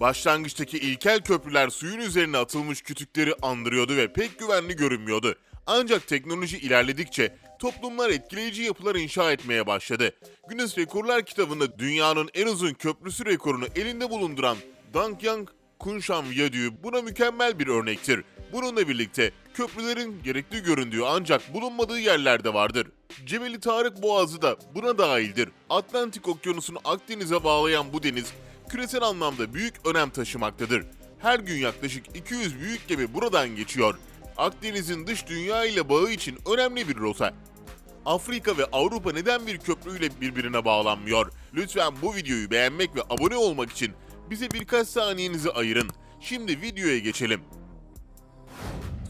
Başlangıçtaki ilkel köprüler suyun üzerine atılmış kütükleri andırıyordu ve pek güvenli görünmüyordu. Ancak teknoloji ilerledikçe toplumlar etkileyici yapılar inşa etmeye başladı. Guinness Rekorlar kitabında dünyanın en uzun köprüsü rekorunu elinde bulunduran Dangyang Kunshan Viyadüğü buna mükemmel bir örnektir. Bununla birlikte köprülerin gerekli göründüğü ancak bulunmadığı yerler de vardır. Cebeli Tarık Boğazı da buna dahildir. Atlantik Okyanusu'nu Akdeniz'e bağlayan bu deniz küresel anlamda büyük önem taşımaktadır. Her gün yaklaşık 200 büyük gemi buradan geçiyor. Akdeniz'in dış dünya ile bağı için önemli bir rota. Afrika ve Avrupa neden bir köprüyle birbirine bağlanmıyor? Lütfen bu videoyu beğenmek ve abone olmak için bize birkaç saniyenizi ayırın. Şimdi videoya geçelim.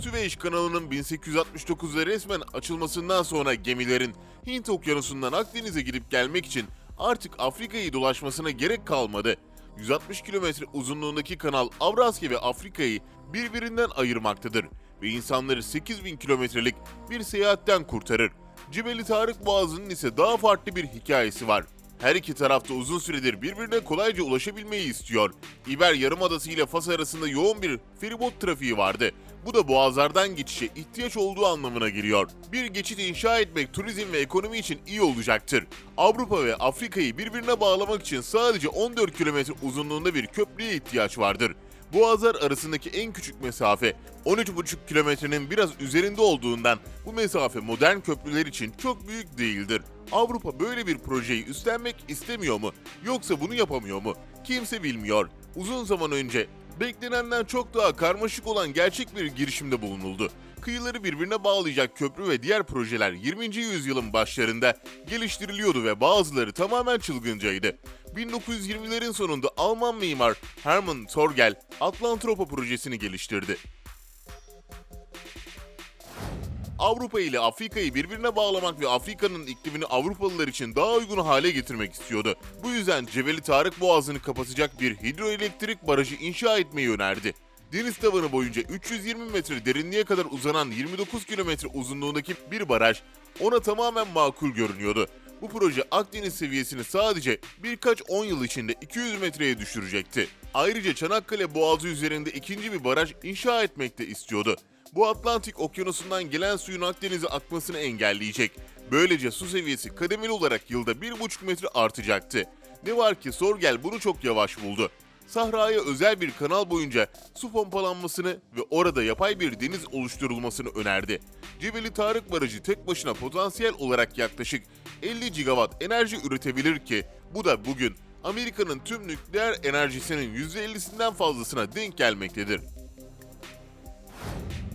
Süveyş kanalının 1869'da resmen açılmasından sonra gemilerin Hint okyanusundan Akdeniz'e gidip gelmek için artık Afrika'yı dolaşmasına gerek kalmadı. 160 kilometre uzunluğundaki kanal Avrasya ve Afrika'yı birbirinden ayırmaktadır ve insanları 8000 kilometrelik bir seyahatten kurtarır. Cibeli Tarık Boğazı'nın ise daha farklı bir hikayesi var. Her iki tarafta uzun süredir birbirine kolayca ulaşabilmeyi istiyor. İber Yarımadası ile Fas arasında yoğun bir feribot trafiği vardı. Bu da boğazlardan geçişe ihtiyaç olduğu anlamına geliyor. Bir geçit inşa etmek turizm ve ekonomi için iyi olacaktır. Avrupa ve Afrika'yı birbirine bağlamak için sadece 14 kilometre uzunluğunda bir köprüye ihtiyaç vardır. Boğazlar arasındaki en küçük mesafe 13,5 kilometrenin biraz üzerinde olduğundan bu mesafe modern köprüler için çok büyük değildir. Avrupa böyle bir projeyi üstlenmek istemiyor mu? Yoksa bunu yapamıyor mu? Kimse bilmiyor. Uzun zaman önce beklenenden çok daha karmaşık olan gerçek bir girişimde bulunuldu. Kıyıları birbirine bağlayacak köprü ve diğer projeler 20. yüzyılın başlarında geliştiriliyordu ve bazıları tamamen çılgıncaydı. 1920'lerin sonunda Alman mimar Hermann Torgel Atlantropa projesini geliştirdi. Avrupa ile Afrika'yı birbirine bağlamak ve Afrika'nın iklimini Avrupalılar için daha uygun hale getirmek istiyordu. Bu yüzden Cebeli Tarık Boğazı'nı kapatacak bir hidroelektrik barajı inşa etmeyi önerdi. Deniz tavanı boyunca 320 metre derinliğe kadar uzanan 29 kilometre uzunluğundaki bir baraj ona tamamen makul görünüyordu. Bu proje Akdeniz seviyesini sadece birkaç 10 yıl içinde 200 metreye düşürecekti. Ayrıca Çanakkale Boğazı üzerinde ikinci bir baraj inşa etmek de istiyordu. Bu Atlantik Okyanusu'ndan gelen suyun Akdeniz'e akmasını engelleyecek. Böylece su seviyesi kademeli olarak yılda 1,5 metre artacaktı. Ne var ki Sorgel bunu çok yavaş buldu. Sahraya özel bir kanal boyunca su pompalanmasını ve orada yapay bir deniz oluşturulmasını önerdi. Cebeli Tarık Barajı tek başına potansiyel olarak yaklaşık 50 gigawatt enerji üretebilir ki bu da bugün Amerika'nın tüm nükleer enerjisinin %50'sinden fazlasına denk gelmektedir.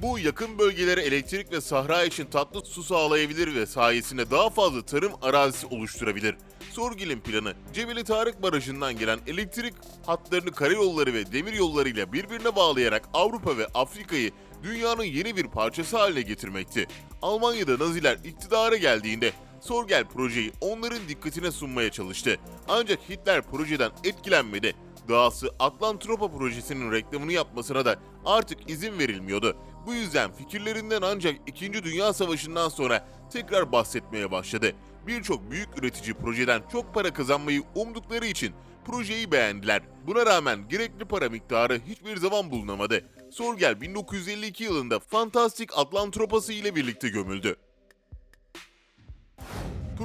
Bu yakın bölgelere elektrik ve sahra için tatlı su sağlayabilir ve sayesinde daha fazla tarım arazisi oluşturabilir. Sorgil'in planı, Cebeli Tarık Barajı'ndan gelen elektrik hatlarını karayolları ve demir yollarıyla birbirine bağlayarak Avrupa ve Afrika'yı dünyanın yeni bir parçası haline getirmekti. Almanya'da Naziler iktidara geldiğinde Sorgel projeyi onların dikkatine sunmaya çalıştı. Ancak Hitler projeden etkilenmedi. Dahası Atlantropa projesinin reklamını yapmasına da artık izin verilmiyordu. Bu yüzden fikirlerinden ancak 2. Dünya Savaşı'ndan sonra tekrar bahsetmeye başladı. Birçok büyük üretici projeden çok para kazanmayı umdukları için projeyi beğendiler. Buna rağmen gerekli para miktarı hiçbir zaman bulunamadı. Sorgel 1952 yılında Fantastik Atlantropası ile birlikte gömüldü.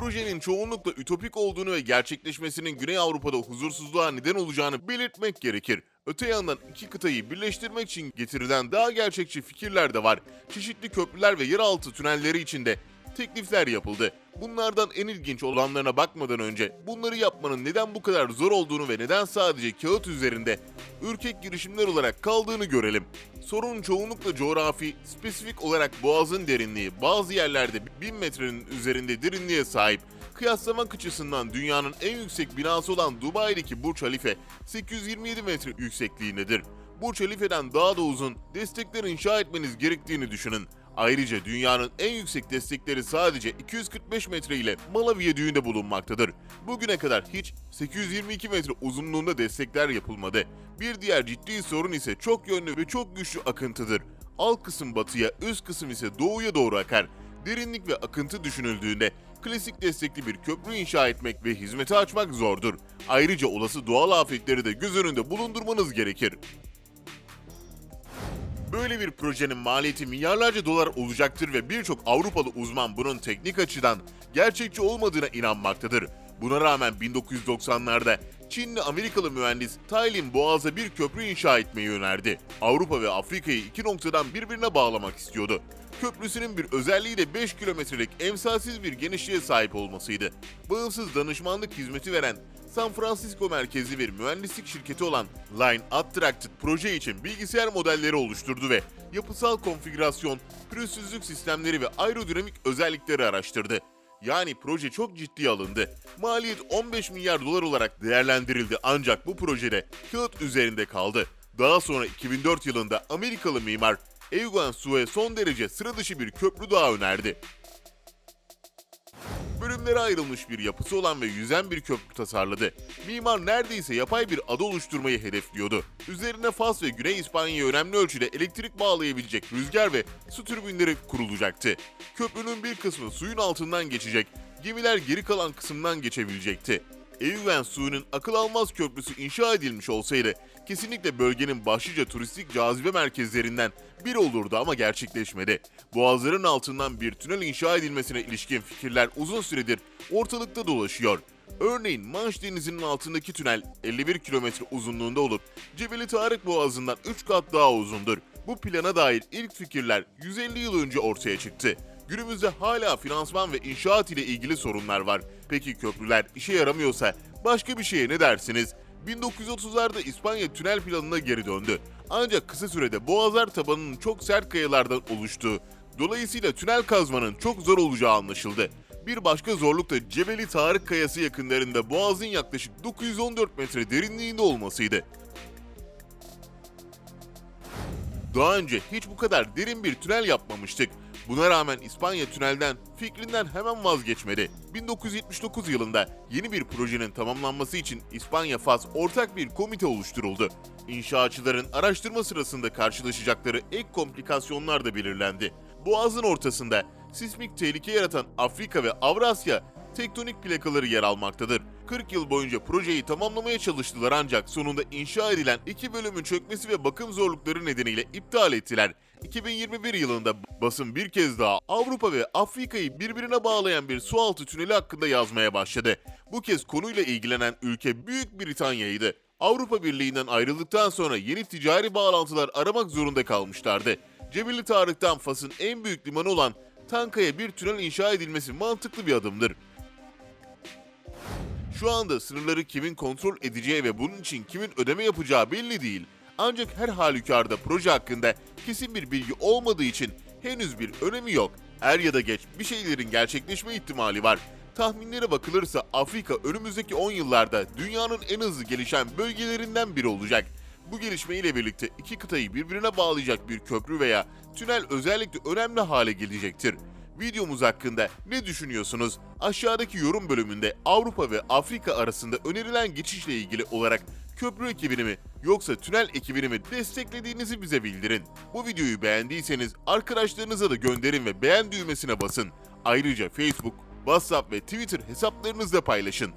Projenin çoğunlukla ütopik olduğunu ve gerçekleşmesinin Güney Avrupa'da huzursuzluğa neden olacağını belirtmek gerekir. Öte yandan iki kıtayı birleştirmek için getirilen daha gerçekçi fikirler de var. Çeşitli köprüler ve yeraltı tünelleri içinde teklifler yapıldı. Bunlardan en ilginç olanlarına bakmadan önce bunları yapmanın neden bu kadar zor olduğunu ve neden sadece kağıt üzerinde ürkek girişimler olarak kaldığını görelim. Sorun çoğunlukla coğrafi, spesifik olarak boğazın derinliği, bazı yerlerde 1000 metrenin üzerinde derinliğe sahip. Kıyaslamak açısından dünyanın en yüksek binası olan Dubai'deki Burç Halife 827 metre yüksekliğindedir. Burç Halife'den daha da uzun destekler inşa etmeniz gerektiğini düşünün. Ayrıca dünyanın en yüksek destekleri sadece 245 metre ile Mala Viyadüğü'nde bulunmaktadır. Bugüne kadar hiç 822 metre uzunluğunda destekler yapılmadı. Bir diğer ciddi sorun ise çok yönlü ve çok güçlü akıntıdır. Alt kısım batıya, üst kısım ise doğuya doğru akar. Derinlik ve akıntı düşünüldüğünde klasik destekli bir köprü inşa etmek ve hizmete açmak zordur. Ayrıca olası doğal afetleri de göz önünde bulundurmanız gerekir. Böyle bir projenin maliyeti milyarlarca dolar olacaktır ve birçok Avrupalı uzman bunun teknik açıdan gerçekçi olmadığına inanmaktadır. Buna rağmen 1990'larda Çinli Amerikalı mühendis Tailin Boğaz'a bir köprü inşa etmeyi önerdi. Avrupa ve Afrika'yı iki noktadan birbirine bağlamak istiyordu. Köprüsünün bir özelliği de 5 kilometrelik emsalsiz bir genişliğe sahip olmasıydı. Bağımsız danışmanlık hizmeti veren San Francisco merkezli bir mühendislik şirketi olan Line Attracted proje için bilgisayar modelleri oluşturdu ve yapısal konfigürasyon, pürüzsüzlük sistemleri ve aerodinamik özellikleri araştırdı. Yani proje çok ciddiye alındı. Maliyet 15 milyar dolar olarak değerlendirildi ancak bu projede kağıt üzerinde kaldı. Daha sonra 2004 yılında Amerikalı mimar Eugene Sue son derece sıra dışı bir köprü daha önerdi bölümlere ayrılmış bir yapısı olan ve yüzen bir köprü tasarladı. Mimar neredeyse yapay bir ada oluşturmayı hedefliyordu. Üzerine Fas ve Güney İspanya'ya önemli ölçüde elektrik bağlayabilecek rüzgar ve su türbinleri kurulacaktı. Köprünün bir kısmı suyun altından geçecek, gemiler geri kalan kısımdan geçebilecekti. Eüven Su'nun akıl almaz köprüsü inşa edilmiş olsaydı kesinlikle bölgenin başlıca turistik cazibe merkezlerinden biri olurdu ama gerçekleşmedi. Boğazların altından bir tünel inşa edilmesine ilişkin fikirler uzun süredir ortalıkta dolaşıyor. Örneğin Manş Denizi'nin altındaki tünel 51 kilometre uzunluğunda olup Cebeli Tarık Boğazı'ndan 3 kat daha uzundur. Bu plana dair ilk fikirler 150 yıl önce ortaya çıktı. Günümüzde hala finansman ve inşaat ile ilgili sorunlar var. Peki köprüler işe yaramıyorsa başka bir şeye ne dersiniz? 1930'larda İspanya tünel planına geri döndü. Ancak kısa sürede boğazlar tabanının çok sert kayalardan oluştuğu, dolayısıyla tünel kazmanın çok zor olacağı anlaşıldı. Bir başka zorluk da Cebeli Tarık Kayası yakınlarında boğazın yaklaşık 914 metre derinliğinde olmasıydı. Daha önce hiç bu kadar derin bir tünel yapmamıştık. Buna rağmen İspanya tünelden fikrinden hemen vazgeçmedi. 1979 yılında yeni bir projenin tamamlanması için İspanya-Fas ortak bir komite oluşturuldu. İnşaatçıların araştırma sırasında karşılaşacakları ek komplikasyonlar da belirlendi. Boğazın ortasında sismik tehlike yaratan Afrika ve Avrasya tektonik plakaları yer almaktadır. 40 yıl boyunca projeyi tamamlamaya çalıştılar ancak sonunda inşa edilen iki bölümün çökmesi ve bakım zorlukları nedeniyle iptal ettiler. 2021 yılında basın bir kez daha Avrupa ve Afrika'yı birbirine bağlayan bir sualtı tüneli hakkında yazmaya başladı. Bu kez konuyla ilgilenen ülke Büyük Britanya'ydı. Avrupa Birliği'nden ayrıldıktan sonra yeni ticari bağlantılar aramak zorunda kalmışlardı. Cebeli Tarık'tan Fas'ın en büyük limanı olan Tanka'ya bir tünel inşa edilmesi mantıklı bir adımdır. Şu anda sınırları kimin kontrol edeceği ve bunun için kimin ödeme yapacağı belli değil. Ancak her halükarda proje hakkında kesin bir bilgi olmadığı için henüz bir önemi yok. Er ya da geç bir şeylerin gerçekleşme ihtimali var. Tahminlere bakılırsa Afrika önümüzdeki 10 yıllarda dünyanın en hızlı gelişen bölgelerinden biri olacak. Bu gelişme ile birlikte iki kıtayı birbirine bağlayacak bir köprü veya tünel özellikle önemli hale gelecektir. Videomuz hakkında ne düşünüyorsunuz? Aşağıdaki yorum bölümünde Avrupa ve Afrika arasında önerilen geçişle ilgili olarak köprü ekibini mi yoksa tünel ekibini mi desteklediğinizi bize bildirin. Bu videoyu beğendiyseniz arkadaşlarınıza da gönderin ve beğen düğmesine basın. Ayrıca Facebook, WhatsApp ve Twitter hesaplarınızda paylaşın.